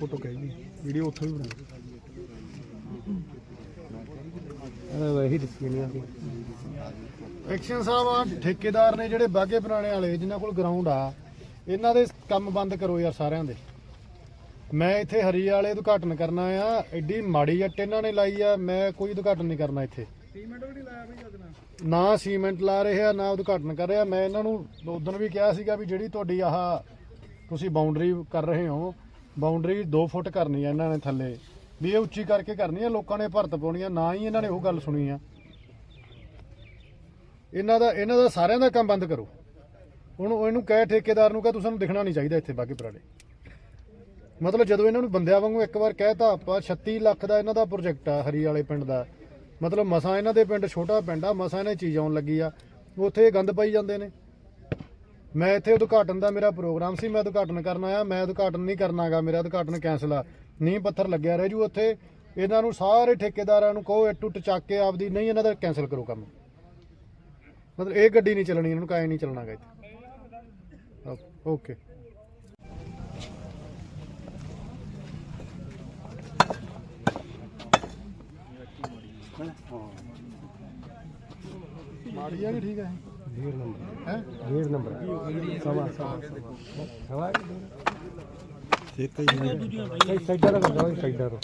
Photo ਕਹੇਗੀ video ਉੱਥੋਂ ਹੀ ਬਣਾ ਵਹੀ ਦੱਸੀ ਨਹੀਂ ਆਦੀ ਐਕਸ਼ਨ ਸਾਹਿਬ ਆ ਠੇਕੇਦਾਰ ਨੇ ਜਿਹੜੇ ਬਾਗੇ ਪੁਰਾਣੇ ਵਾਲੇ, ਜਿਨ੍ਹਾਂ ਕੋਲ ਗਰਾਊਂਡ ਆ, ਇਹਨਾਂ ਦੇ ਕੰਮ ਬੰਦ ਕਰੋ ਯਾਰ ਸਾਰਿਆਂ ਦੇ। ਮੈਂ ਇੱਥੇ ਹਰੀ ਵਾਲੇ ਉਦਘਾਟਨ ਕਰਨਾ ਆ, ਐਡੀ ਮਾੜੀ ਜੱਟ ਇਹਨਾਂ ਨੇ ਲਾਈ ਆ, ਮੈਂ ਕੋਈ ਉਦਘਾਟਨ ਨਹੀਂ ਕਰਨਾ ਇੱਥੇ। ਸੀਮੈਂਟ ਵੀ ਨਹੀਂ ਲਾਇਆ ਬਈ ਨਾ? ਸੀਮੈਂਟ ਲਾ ਰਹੇ ਆ, ਨਾ ਉਦਘਾਟਨ ਕਰ ਰਿਹਾ ਮੈਂ ਇਹਨਾਂ ਨੂੰ ਉਦੋਂ ਵੀ ਕਿਹਾ ਸੀਗਾ ਵੀ ਜਿਹੜੀ ਤੁਹਾਡੀ ਆਹ ਤੁਸੀਂ ਬਾਉਂਡਰੀ ਕਰ ਰਹੇ ਹੋ ਬਾਉਂਡਰੀ 2 ਫੁੱਟ ਕਰਨੀ ਆ ਇਹਨਾਂ ਨੇ ਥੱਲੇ। ਵੀ ਇਹ ਉੱਚੀ ਕਰਕੇ ਕਰਨੀ ਆ, ਲੋਕਾਂ ਨੇ ਭਰਤ ਪਾਉਣੀ ਆ, ਨਾ ਹੀ ਇਹਨਾਂ ਨੇ ਉਹ ਗੱਲ ਸੁਣੀ ਆ। ਇਹਨਾਂ ਦਾ ਇਹਨਾਂ ਦਾ ਸਾਰਿਆਂ ਦਾ ਕੰਮ ਬੰਦ ਕਰੋ। ਹੁਣ ਇਹਨੂੰ ਕਹੇ ਠੇਕੇਦਾਰ ਨੂੰ ਕਹ, ਤੁਸੀਂ ਨੂੰ ਦਿਖਣਾ ਨਹੀਂ ਚਾਹੀਦਾ ਇੱਥੇ ਬਾਗੇ ਪੁਰਾਣੇ। ਮਤਲਬ ਜਦੋਂ ਇਹਨਾਂ ਨੂੰ ਬੰਦਿਆਂ ਵਾਂਗੂ ਇੱਕ ਵਾਰ ਕਹਿਤਾ ਆਪਾਂ 36 ਲੱਖ ਦਾ ਇਹਨਾਂ ਦਾ ਪ੍ਰੋਜੈਕਟ ਆ ਹਰੀ ਵਾਲੇ ਪਿੰਡ ਦਾ। ਮਤਲਬ ਮਸਾਂ ਇਹਨਾਂ ਦੇ ਪਿੰਡ ਛੋਟਾ ਪਿੰਡ ਆ, ਮਸਾਂ ਇਹਨਾਂ ਚੀਜ਼ ਆਉਣ ਲੱਗੀ ਆ। ਉੱਥੇ ਇਹ ਗੰਦ ਪਾਈ ਜਾਂਦੇ ਨੇ। ਮੈਂ ਇੱਥੇ ਉਦਘਾਟਨ ਦਾ ਮੇਰਾ ਪ੍ਰੋਗਰਾਮ ਸੀ, ਮੈਂ ਉਦਘਾਟਨ ਕਰਨ ਆਇਆ, ਮੈਂ ਉਦਘਾਟਨ ਨਹੀਂ ਕਰਨਾਗਾ ਮੇਰਾ ਉਦਘਾਟਨ ਕੈਂਸਲ ਆ। ਨੀਂਹ ਪੱਥਰ ਲੱਗਿਆ ਰਹਿ ਜੂ ਉੱਥੇ। ਇਹਨਾਂ ਨੂੰ ਸਾਰੇ ਠੇਕੇਦਾਰਾਂ ਨੂੰ ਕਹੋ ਇਹ ਟੁੱਟ ਚੱਕ ਕੇ ਆਪਦੀ, ਨਹੀਂ ਇਹਨਾਂ ਦਾ ਕੈਂਸਲ ਕਰੋ ਕੰਮ। ਮਤਲਬ ਇਹ ਗੱਡੀ ਨਹੀਂ ਚੱਲਣੀ, ਇਹਨਾਂ ਨੂੰ ਕਾਇ ਨਹੀਂ ਚੱਲਣਾਗਾ ਇੱਥੇ। ਓਕੇ। ਮਾੜੀ ਆ ਕਿ ਠੀਕ ਹੈ ਡੇਢ ਨੰਬਰ। ਹੈ? ਡੇਢ ਨੰਬਰ। ਸਵਾ ਸਵਾ। ਸਵਾ ਇੱਕ ਹੀ ਸਾਈਡਾਂ ਦਾ ਕਰਦਾ ਸਾਈਡਾਂ ਤੋਂ।